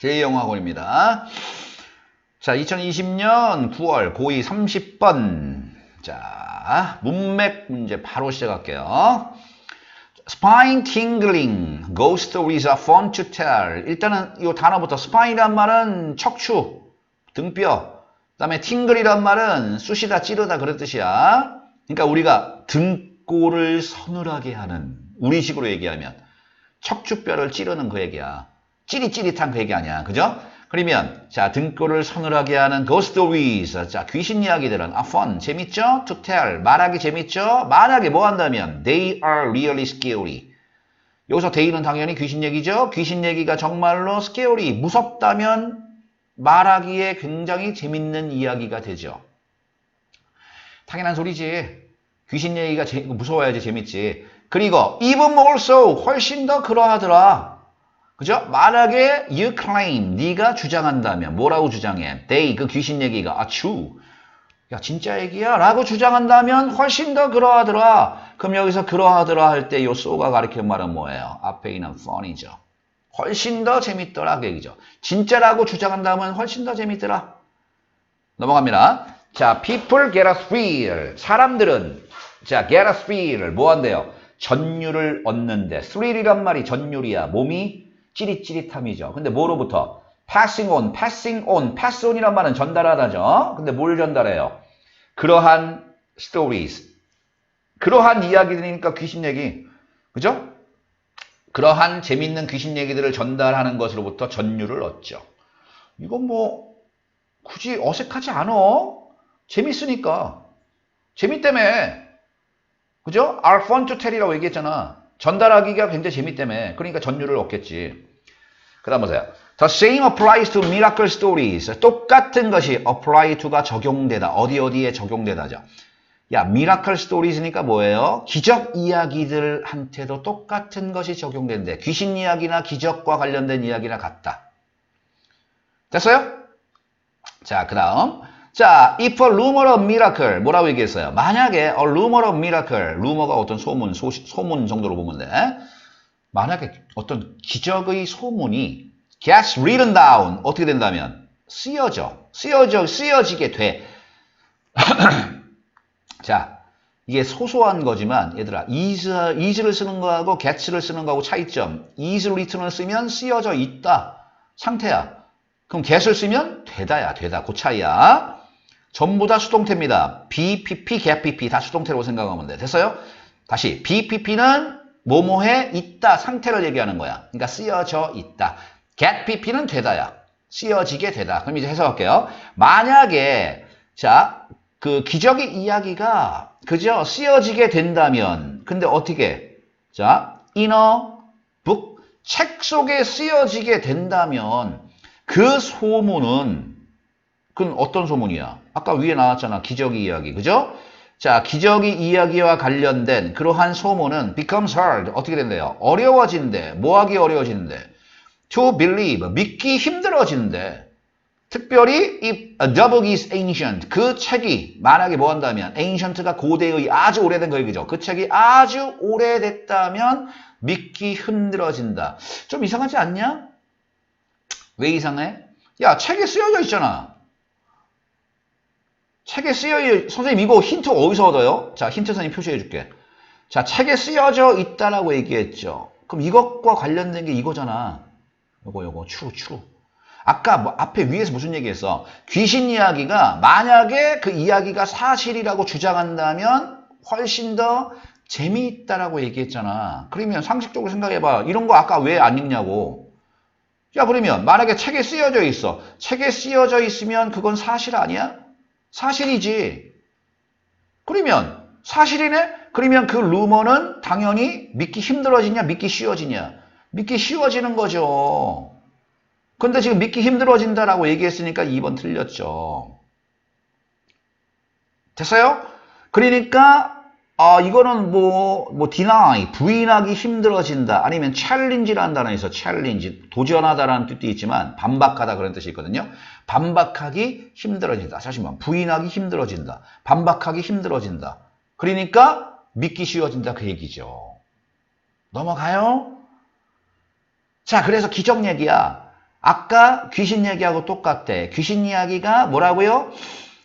제2영어학원입니다. 자, 2020년 9월 고2 30번. 자, 문맥 문제 바로 시작할게요. Spine tingling, ghost stories are fun to tell. 일단은 이 단어부터 spine이란 말은 척추, 등뼈. 그 다음에 tingle이란 말은 쑤시다, 찌르다 그런 뜻이야. 그러니까 우리가 등골을 서늘하게 하는 우리식으로 얘기하면 척추뼈를 찌르는 그 얘기야. 찌릿찌릿한 그 얘기 아니야. 그죠? 그러면 자 등골을 서늘하게 하는 ghost stories 자 귀신 이야기들은 아 fun 재밌죠? to tell 말하기 재밌죠? 만약에 뭐 한다면 they are really scary 여기서 they는 당연히 귀신 얘기죠? 귀신 얘기가 정말로 scary 무섭다면 말하기에 굉장히 재밌는 이야기가 되죠. 당연한 소리지. 귀신 얘기가 제- 무서워야지 재밌지. 그리고 even more so 훨씬 더 그러하더라. 그죠? 만약에 you claim 네가 주장한다면 뭐라고 주장해? they 그 귀신 얘기가 아 true. 야 진짜 얘기야? 라고 주장한다면 훨씬 더 그러하더라. 그럼 여기서 그러하더라 할 때요 so가 가리키는 말은 뭐예요? 앞에 있는 fun이죠. 훨씬 더 재밌더라 그 얘기죠. 진짜라고 주장한다면 훨씬 더 재밌더라. 넘어갑니다. 자, people get a thrill. 사람들은 자, get a thrill. 뭐 한대요? 전율을 얻는데. thrill이란 말이 전율이야. 몸이 찌릿찌릿함이죠. 근데 뭐로부터? passing on, passing on, pass on이란 말은 전달하다죠. 근데 뭘 전달해요? 그러한 stories. 그러한 이야기들이니까 귀신 얘기. 그죠? 그러한 재밌는 귀신 얘기들을 전달하는 것으로부터 전율을 얻죠. 이건 뭐 굳이 어색하지 않아. 재밌으니까. 재미 때문에. 그죠? are fun to tell이라고 얘기했잖아. 전달하기가 굉장히 때문에. 그러니까 전율을 얻겠지. 그 다음 보세요. The same applies to miracle stories. 똑같은 것이 apply to가 적용되다. 어디 어디에 적용되다죠. 야, miracle stories니까 뭐예요? 기적 이야기들한테도 똑같은 것이 적용된대. 귀신 이야기나 기적과 관련된 이야기나 같다. 됐어요? 자, 그 다음. 자, if a rumor of miracle. 뭐라고 얘기했어요? 만약에 a rumor of miracle. 루머가 어떤 소문, 소시, 소문 정도로 보면 돼. 만약에 어떤 기적의 소문이 gets written down. 어떻게 된다면? 쓰여져. 쓰여져, 쓰여지게 돼. 자, 이게 소소한 거지만 얘들아 is, is를 쓰는 거하고 gets를 쓰는 거하고 차이점 is written을 쓰면 쓰여져 있다 상태야 그럼 get을 쓰면 되다야 되다 그 차이야 전부 다 수동태입니다. BPP, getPP 다 수동태라고 생각하면 돼. 됐어요? 다시 BPP는 뭐뭐해? 있다. 상태를 얘기하는 거야. 그러니까 쓰여져 있다. getPP는 되다야. 쓰여지게 되다. 그럼 이제 해석할게요. 만약에 자 그 기적의 이야기가 그저 쓰여지게 된다면 근데 어떻게? 자 인어 북 책 속에 쓰여지게 된다면 그 소문은 그건 어떤 소문이야? 아까 위에 나왔잖아 기적의 이야기 그죠? 자 기적의 이야기와 관련된 그러한 소문은 becomes hard 어떻게 된대요? 어려워진대 뭐하기 어려워지는데 to believe 믿기 힘들어지는데 특별히 이 A Double is Ancient 그 책이 만약에 뭐 한다면 Ancient가 고대의 아주 오래된 거 얘기죠. 그 책이 아주 오래됐다면 믿기 힘들어진다. 좀 이상하지 않냐? 왜 이상해? 야 책에 쓰여져 있잖아. 책에 쓰여 선생님 이거 힌트 어디서 얻어요? 자 힌트 선생님 표시해 줄게. 자 책에 쓰여져 있다라고 얘기했죠. 그럼 이것과 관련된 게 이거잖아. 요거 요거 추루 추루. 아까 뭐 앞에 위에서 무슨 얘기했어? 귀신 이야기가 만약에 그 이야기가 사실이라고 주장한다면 훨씬 더 재미있다라고 얘기했잖아. 그러면 상식적으로 생각해봐. 이런 거 아까 왜 안 읽냐고. 야 그러면 만약에 책에 쓰여져 있어. 책에 쓰여져 있으면 그건 사실 아니야? 사실이지. 그러면 사실이네? 그러면 그 루머는 당연히 믿기 힘들어지냐 믿기 쉬워지냐? 믿기 쉬워지는 거죠. 근데 지금 믿기 힘들어진다라고 얘기했으니까 2번 틀렸죠. 됐어요? 그러니까 아 이거는 뭐, 뭐 deny, 부인하기 힘들어진다. 아니면 challenge라는 단어 있어. challenge, 도전하다라는 뜻도 있지만 반박하다 그런 뜻이 있거든요. 반박하기 힘들어진다. 사실 뭐 부인하기 힘들어진다. 반박하기 힘들어진다. 그러니까 믿기 쉬워진다 그 얘기죠. 넘어가요? 자, 그래서 기적 얘기야. 아까 귀신 얘기하고 똑같대. 귀신 이야기가 뭐라고요?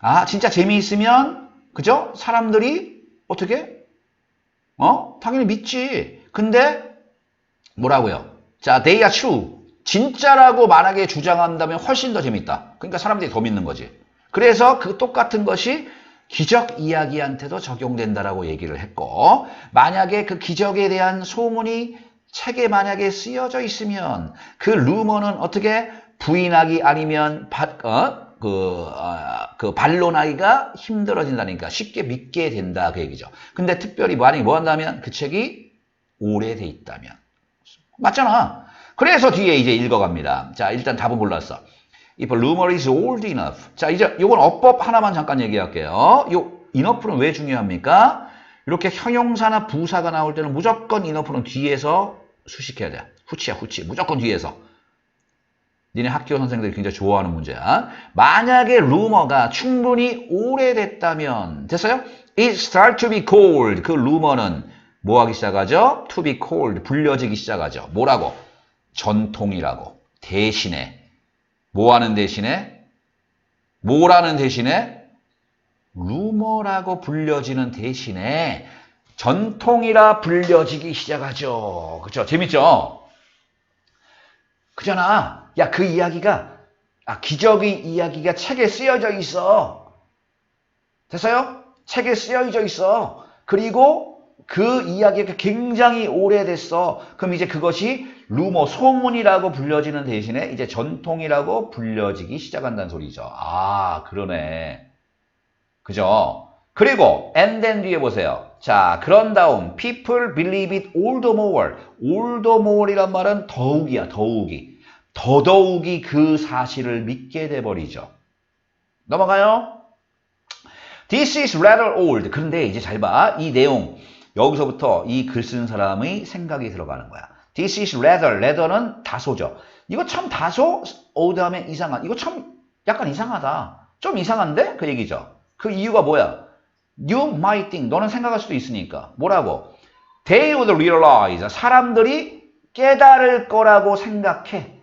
아, 진짜 재미있으면, 그죠? 사람들이 어떻게? 어? 당연히 믿지. 근데, 뭐라고요? 자, they are true. 진짜라고 만약에 주장한다면 훨씬 더 재밌다. 그러니까 사람들이 더 믿는 거지. 그래서 그 똑같은 것이 기적 이야기한테도 적용된다라고 얘기를 했고, 만약에 그 기적에 대한 소문이 책에 만약에 쓰여져 있으면 그 루머는 어떻게 부인하기 아니면 바, 어? 그, 어, 그 반론하기가 힘들어진다니까 쉽게 믿게 된다 그 얘기죠. 근데 특별히 만약에 뭐 한다면 그 책이 오래돼 있다면 맞잖아. 그래서 뒤에 이제 읽어갑니다. 자 일단 답은 몰랐어. If a rumor is old enough. 자 이제 요건 어법 하나만 잠깐 얘기할게요. 요 enough는 왜 중요합니까? 이렇게 형용사나 부사가 나올 때는 무조건 enough는 뒤에서 수식해야 돼. 후치야 후치. 무조건 뒤에서. 니네 학교 선생들이 굉장히 좋아하는 문제야. 만약에 루머가 충분히 오래됐다면 됐어요? It start to be cold. 그 루머는 뭐 하기 시작하죠? To be cold. 불려지기 시작하죠. 뭐라고? 전통이라고. 대신에. 뭐 하는 대신에? 뭐라는 대신에? 루머라고 불려지는 대신에 전통이라 불려지기 시작하죠. 그죠? 재밌죠? 그잖아. 야, 그 이야기가, 아, 기적의 이야기가 책에 쓰여져 있어. 됐어요? 책에 쓰여져 있어. 그리고 그 이야기가 굉장히 오래됐어. 그럼 이제 그것이 루머, 소문이라고 불려지는 대신에 이제 전통이라고 불려지기 시작한다는 소리죠. 아, 그러네. 그죠? 그리고 and then 뒤에 보세요. 자, 그런 다음 people believe it all the more. all the more이란 말은 더욱이야, 더욱이. 더더욱이 그 사실을 믿게 돼 버리죠. 넘어가요. This is rather old. 그런데 이제 잘 봐. 이 내용. 여기서부터 이글쓴 사람의 생각이 들어가는 거야. This is rather. rather는 다소죠. 이거 참 다소 old 하면 이상한. 이거 참 약간 이상하다. 좀 이상한데? 그 얘기죠. 그 이유가 뭐야? You might think. 너는 생각할 수도 있으니까. 뭐라고? They would realize. 사람들이 깨달을 거라고 생각해.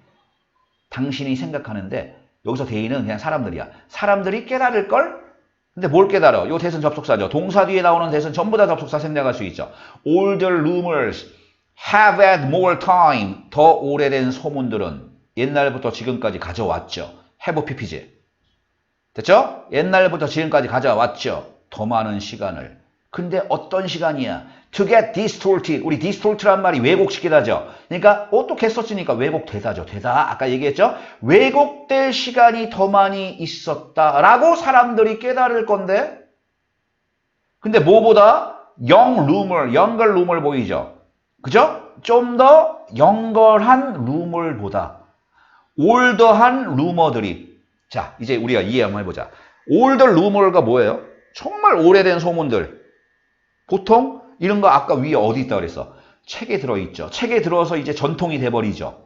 당신이 생각하는데 여기서 they는 그냥 사람들이야. 사람들이 깨달을 걸? 근데 뭘 깨달아? 요 대선 접속사죠. 동사 뒤에 나오는 대선 전부 다 접속사 생략할 수 있죠. Older rumors have had more time. 더 오래된 소문들은 옛날부터 지금까지 가져왔죠. have ppg. 됐죠? 옛날부터 지금까지 가져왔죠. 더 많은 시간을. 근데 어떤 시간이야? To get distorted. 우리 distort란 말이 왜곡시키다죠. 그러니까 어떻게 썼으니까 왜곡되다죠. 되다. 아까 얘기했죠? 왜곡될 시간이 더 많이 있었다라고 사람들이 깨달을 건데 근데 뭐보다 young rumor, younger rumor 보이죠? 그죠? 좀 더 영걸한 루머보다 올더한 루머들이 자 이제 우리가 이해 한번 해보자. 올더 루머가 뭐예요? 정말 오래된 소문들. 보통 이런 거 아까 위에 어디 있다 그랬어? 책에 들어있죠. 책에 들어서 이제 전통이 돼버리죠.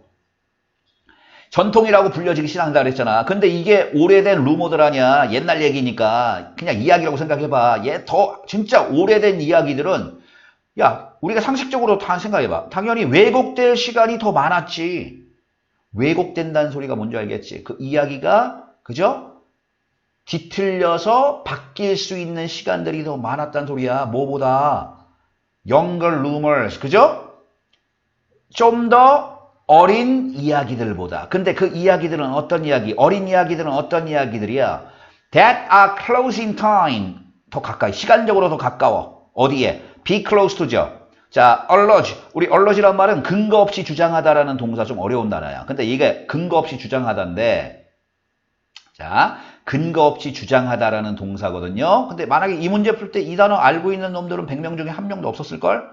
전통이라고 불려지기 시작한다 그랬잖아. 근데 이게 오래된 루머들 아니야. 옛날 얘기니까 그냥 이야기라고 생각해봐. 얘 더 진짜 오래된 이야기들은 야 우리가 상식적으로 다 생각해봐. 당연히 왜곡될 시간이 더 많았지. 왜곡된다는 소리가 뭔지 알겠지? 그 이야기가 그죠? 뒤틀려서 바뀔 수 있는 시간들이 더 많았단 소리야. 뭐보다 younger rumors, 그죠? 좀 더 어린 이야기들보다. 근데 그 이야기들은 어떤 이야기? 어린 이야기들은 어떤 이야기들이야? That are close in time. 더 가까이. 시간적으로 더 가까워. 어디에? Be close to죠. 자, allege. 우리 allege란 말은 근거 없이 주장하다라는 동사 좀 어려운 단어야. 근데 이게 근거 없이 주장하다인데, 자, 근거 없이 주장하다라는 동사거든요. 근데 만약에 이 문제 풀 때 이 단어 알고 있는 놈들은 100명 중에 한 명도 없었을걸?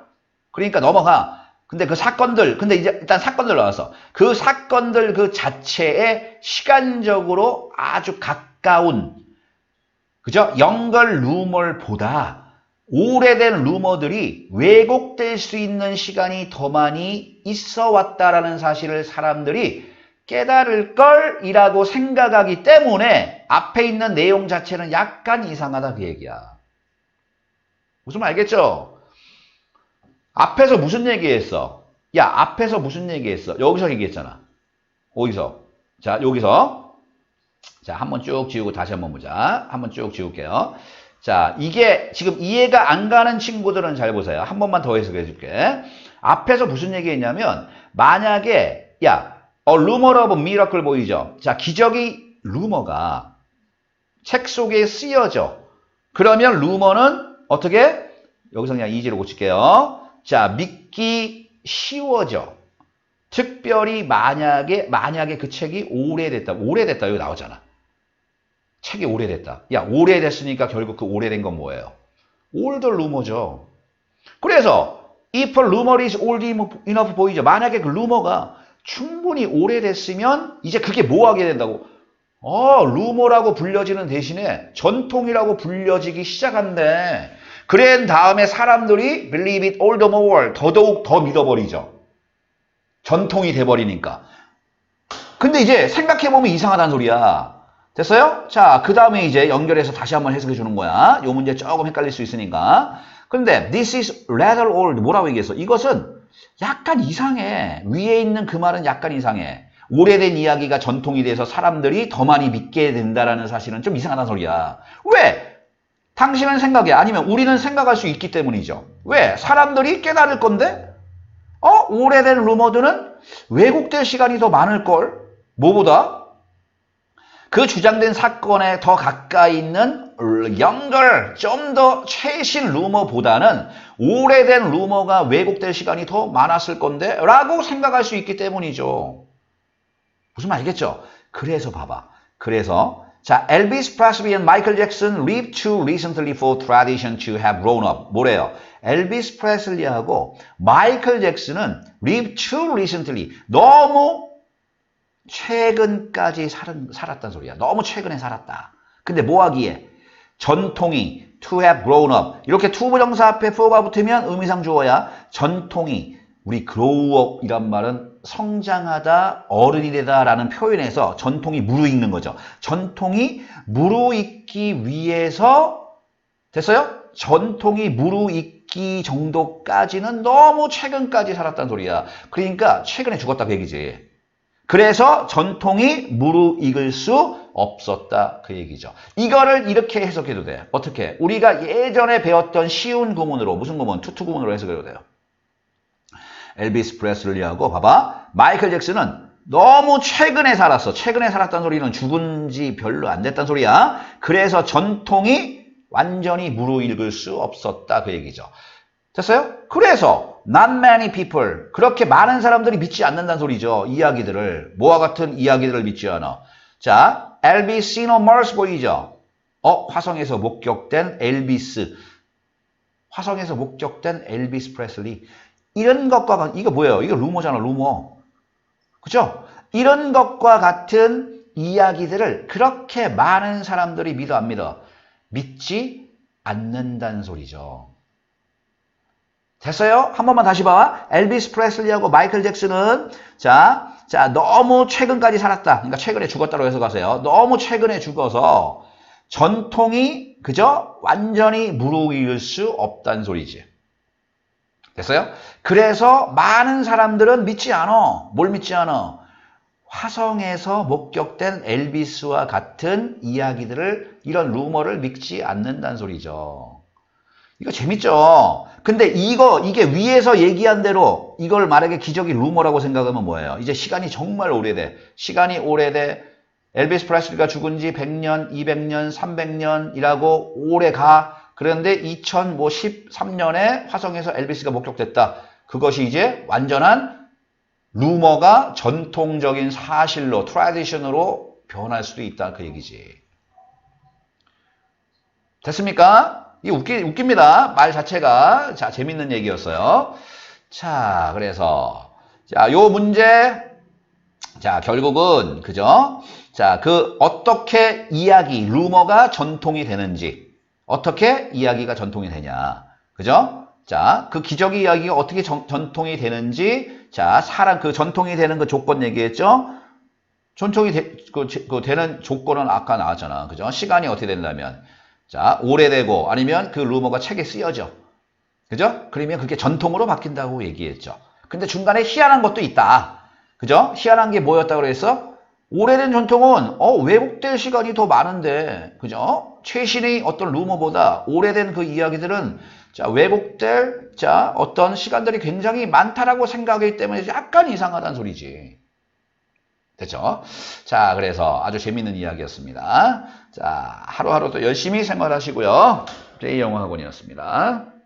그러니까 넘어가. 근데 그 사건들, 근데 이제 일단 사건들 나왔어. 그 사건들 그 자체에 시간적으로 아주 가까운, 그죠? 연걸 루머보다 오래된 루머들이 왜곡될 수 있는 시간이 더 많이 있어 왔다라는 사실을 사람들이 깨달을 걸이라고 생각하기 때문에 앞에 있는 내용 자체는 약간 이상하다 그 얘기야. 무슨 말 알겠죠? 앞에서 무슨 얘기했어? 야, 앞에서 무슨 얘기했어? 여기서 얘기했잖아. 어디서? 자, 여기서 자, 한번 쭉 지우고 다시 한번 보자. 한번 쭉 지울게요. 자, 이게 지금 이해가 안 가는 친구들은 잘 보세요. 한 번만 더 해석해 줄게. 앞에서 무슨 얘기했냐면 만약에 야, 어 루머 오브 미라클 보이죠? 자, 기적이 루머가 책 속에 쓰여져. 그러면 루머는 어떻게? 여기서 그냥 이지로 고칠게요. 자, 믿기 쉬워져. 특별히 만약에 만약에 그 책이 오래됐다. 오래됐다 여기 나오잖아. 책이 오래됐다. 야, 오래됐으니까 결국 그 오래된 건 뭐예요? older 루머죠. 그래서 if rumor is old enough 보이죠. 만약에 그 루머가 충분히 오래됐으면 이제 그게 뭐 하게 된다고? 어, 루머라고 불려지는 대신에 전통이라고 불려지기 시작한대. 그런 다음에 사람들이 believe it all the more 더더욱 더 믿어버리죠. 전통이 돼버리니까. 근데 이제 생각해보면 이상하다는 소리야. 됐어요? 자, 그 다음에 이제 연결해서 다시 한번 해석해 주는 거야. 요 문제 조금 헷갈릴 수 있으니까. 근데 this is rather old 뭐라고 얘기했어? 이것은 약간 이상해. 위에 있는 그 말은 약간 이상해. 오래된 이야기가 전통이 돼서 사람들이 더 많이 믿게 된다라는 사실은 좀 이상하다는 소리야. 왜? 당신은 생각해. 아니면 우리는 생각할 수 있기 때문이죠. 왜? 사람들이 깨달을 건데? 어? 오래된 루머들은 왜곡될 시간이 더 많을걸? 뭐보다? 그 주장된 사건에 더 가까이 있는 연결, 좀 더 최신 루머보다는 오래된 루머가 왜곡될 시간이 더 많았을 건데 라고 생각할 수 있기 때문이죠. 무슨 말 알겠죠? 그래서 봐봐. 그래서 자, 엘비스 프레슬리 and 마이클 잭슨 lived too recently for tradition to have grown up. 뭐래요? 엘비스 프레슬리하고 마이클 잭슨은 lived too recently. 너무 최근까지 살, 살았단 소리야. 너무 최근에 살았다. 근데 뭐 하기에? 전통이 to have grown up. 이렇게 to 부정사 앞에 for가 붙으면 의미상 주어야 전통이 우리 grow up 이란 말은 성장하다, 어른이 되다 라는 표현에서 전통이 무르익는 거죠. 전통이 무르익기 위해서 됐어요? 전통이 무르익기 정도까지는 너무 최근까지 살았단 소리야. 그러니까 최근에 죽었다 그 얘기지. 그래서 전통이 무르익을 수 없었다 그 얘기죠. 이거를 이렇게 해석해도 돼. 어떻게? 우리가 예전에 배웠던 쉬운 구문으로 무슨 구문? 투투 구문으로 해석해도 돼요. 엘비스 프레슬리하고 봐봐. 마이클 잭슨은 너무 최근에 살았어. 최근에 살았다는 소리는 죽은 지 별로 안 됐다는 소리야. 그래서 전통이 완전히 무르익을 수 없었다 그 얘기죠. 됐어요? 그래서 not many people 그렇게 많은 사람들이 믿지 않는다는 소리죠. 이야기들을 뭐와 같은 이야기들을 믿지 않아. 자, 엘비스 시노 머스 보이죠? 어, 화성에서 목격된 엘비스. 화성에서 목격된 엘비스 프레슬리. 이런 것과 같- 이거 뭐예요? 이거 루머잖아, 루머. 그죠? 이런 것과 같은 이야기들을 그렇게 많은 사람들이 믿어 안 믿어? 믿지 않는다는 소리죠. 됐어요? 한 번만 다시 봐. 엘비스 프레슬리하고 마이클 잭슨은 자, 자 너무 최근까지 살았다. 그러니까 최근에 죽었다고 해서 가세요. 너무 최근에 죽어서 전통이 그저 완전히 무르익을 수 없다는 소리지. 됐어요? 그래서 많은 사람들은 믿지 않아. 뭘 믿지 않아? 화성에서 목격된 엘비스와 같은 이야기들을 이런 루머를 믿지 않는다는 소리죠. 이거 재밌죠? 근데 이거 이게 위에서 얘기한 대로 이걸 만약에 기적이 루머라고 생각하면 뭐예요? 이제 시간이 정말 오래돼. 시간이 오래돼. 엘비스 프레슬리가 죽은 지 100년, 200년, 300년이라고 오래 가. 그런데 2013년에 화성에서 엘비스가 목격됐다. 그것이 이제 완전한 루머가 전통적인 사실로, 트라디션으로 변할 수도 있다. 그 얘기지. 됐습니까? 이 웃기, 웃깁니다. 말 자체가. 자, 재밌는 얘기였어요. 자, 그래서. 자, 요 문제. 자, 결국은, 그죠? 자, 그, 어떻게 이야기, 루머가 전통이 되는지. 어떻게 이야기가 전통이 되냐. 그죠? 자, 그 기적의 이야기가 어떻게 전, 전통이 되는지. 자, 사람, 그 전통이 되는 그 조건 얘기했죠? 전통이 되, 그, 그 되는 조건은 아까 나왔잖아. 그죠? 시간이 어떻게 된다면. 자, 오래되고 아니면 그 루머가 책에 쓰여져. 그죠? 그러면 그게 전통으로 바뀐다고 얘기했죠. 근데 중간에 희한한 것도 있다. 그죠? 희한한 게 뭐였다고 그랬어? 오래된 전통은 어, 왜곡될 시간이 더 많은데 그죠? 최신의 어떤 루머보다 오래된 그 이야기들은 자, 왜곡될 자, 어떤 시간들이 굉장히 많다라고 생각하기 때문에 약간 이상하다는 소리지. 됐죠? 자, 그래서 아주 재밌는 이야기였습니다. 자, 하루하루 또 열심히 생활하시고요. 제이 영어 학원이었습니다.